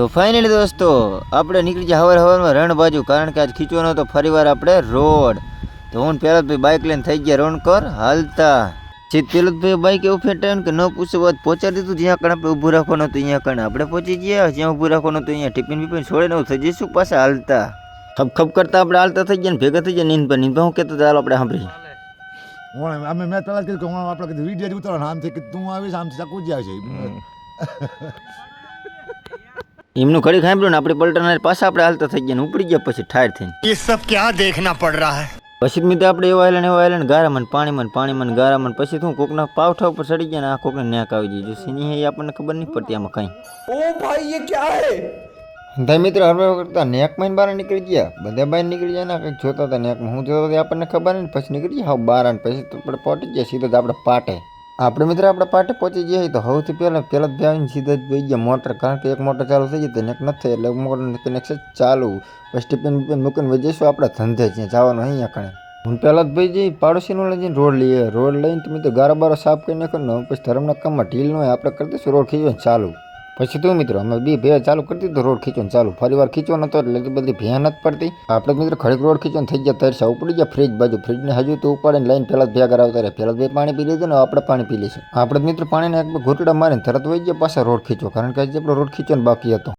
તો ફાઇનલી દોસ્તો આપણે નીકળી જાય હવાર હવારમાં રણ બાજુ કારણ કે આજ ખીચવાનો તો ફરીવાર આપણે રોડ. તો હું પેલા ભાઈ બાઇક લઈને થઈ ગયા રોડ કર હાલતા. જે પેલું ભાઈ બાઇક એવું ફેંટાયું કે ન પૂછે વાત પહોંચાડી દીધું જ્યાં કણ આપણે ઊભું રાખવાનું હતું અહીંયા કણ. આપણે પહોંચી ગયા જ્યાં ઊભું રાખવાનું હતું અહીંયા ટિફિન બિફિન છોડે ને થઈ જઈશું પાછા હાલતા. ખપ ખપ કરતા આપણે હાલતા થઈ ગયા ને ભેગા થઈ ગયા નીંદ પર નીંદ હું કહેતો ચાલો આપણે સાંભળી હું અમે મેં પહેલાં કીધું કે હું આપણે કીધું વીડિયો જ ઉતારવાનો. આમથી તું આવીશ આમથી ચકુ જ આવશે इमनू कड़ी खाई ना अपने पलटना पास अपने हालता थी गया उपड़ी गया पे ठायर थे ये सब क्या देखना पड़ रहा है? पशी मित्र अपने गारा मन पानी मन पानी मन गारा मन पशी तू कोक पावठा पर सड़ी गया कोक ने न्याक आ जो सीनी है ये खबर नहीं पड़ती आम कहीं भाई ये क्या है दाई मित्र हर करता न्याक में बार निकल गया बदा बाहर निकल गया कहीं जोता था न्याक में हूँ जो अपन खबर नहीं पशी निकल गया हाँ बार पशी तो पड़े पोटी गया तो अपने पाटे આપણે મિત્ર, આપણે પાટે પહોંચી જઈએ તો સૌથી પહેલાં પહેલાં જ આવીને સીધા જ ગઈ ગયા મોટર, કારણ કે એક મોટર ચાલુ થઈ ગઈ તો નેક નથી. એટલે મોટર કનેક્શન ચાલુ. પછી ટિફિન બિફિન મૂકીને વહી જઈશું આપણે. ધંધે જ્યાં જવાનું અહીંયા કણે. હું પહેલાં જ ભાઈ જઈ પાડોશીનું લઈ જઈને રોડ લઈએ રોડ લઈને તમે તો ગારો બારો સાફ કરી નાખો ને, પછી ધર્મના કામમાં ઢીલ ન હોય, આપણે કરી દઈશું. રોડ ખીજો ચાલુ. પછી તું મિત્રો, અમે બી ભે ચાલુ કરી દીધું, રોડ ખીચવાનું ચાલુ. ફરી વાર ખીચવાનો હતો એટલે એટલી બધી ભેહ નથી પડતી. આપણે મિત્રો ખડક રોડ ખીચવાનું થઈ ગયા, તરસા ઉપડી ગયા, ફ્રીજ બાજુ, ફ્રીજને હજુ તો ઉપાડીને લઈને પહેલાં જ ભેગા આવતા રહે પહેલાં બે પાણી પી લીધું ને આપણે પાણી પી લઈશું. આપણે મિત્રો પાણીને એક ઘૂંટડા મારીને તરત વહી ગયા, પાછા રોડ ખીચો કારણ કે આજે આપણો રોડ ખીચો બાકી હતો.